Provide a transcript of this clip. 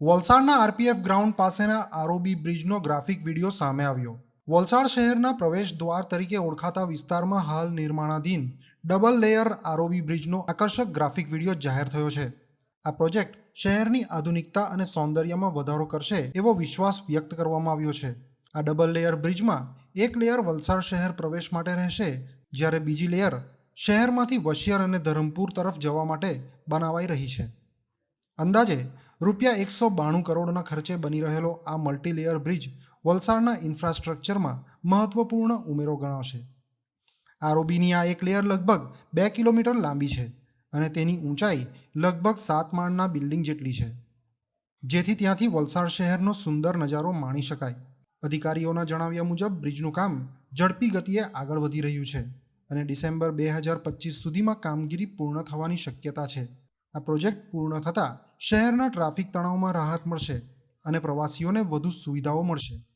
વલસાડના RPF ground પાસેના આરોબી બ્રિજનો graphic video સામે આવ્યો. વલસાડ શહેરના પ્રવેશ દ્વાર તરીકે ઓળખાતા વિસ્તારમાં હાલ નિર્માણાધીન ડબલ લેયર આરોબી બ્રિજનો આકર્ષક ગ્રાફિક વીડિયો જાહેર થયો છે. આ પ્રોજેક્ટ શહેરની આધુનિકતા અને સૌંદર્યમાં વધારો કરશે એવો વિશ્વાસ વ્યક્ત કરવામાં આવ્યો છે. આ ડબલ લેયર બ્રિજમાં એક લેયર વલસાડ શહેર પ્રવેશ માટે રહેશે, જ્યારે બીજી લેયર શહેરમાંથી વશિયર અને ધરમપુર તરફ જવા માટે બનાવાઈ રહી છે. અંદાજે રૂપિયા એકસો બાણું કરોડના ખર્ચે બની રહેલો આ મલ્ટીલેયર બ્રિજ વલસાડના ઇન્ફ્રાસ્ટ્રક્ચરમાં મહત્વપૂર્ણ ઉમેરો ગણાશે. આરોબીની આ એક લેયર લગભગ બે કિલોમીટર લાંબી છે અને તેની ઊંચાઈ લગભગ સાત માળના બિલ્ડિંગ જેટલી છે. જેથી ત્યાંથી વલસાડ શહેરનો સુંદર નજારો માણી શકાય. અધિકારીઓના જણાવ્યા મુજબ બ્રિજનું કામ ઝડપી ગતિએ આગળ વધી રહ્યું છે અને ડિસેમ્બર બે હજાર પચીસ સુધીમાં કામગીરી પૂર્ણ થવાની શક્યતા છે. આ પ્રોજેક્ટ પૂર્ણ થતાં શહેરના ટ્રાફિક તણાવમાં રાહત મળશે અને પ્રવાસીઓને વધુ સુવિધાઓ મળશે.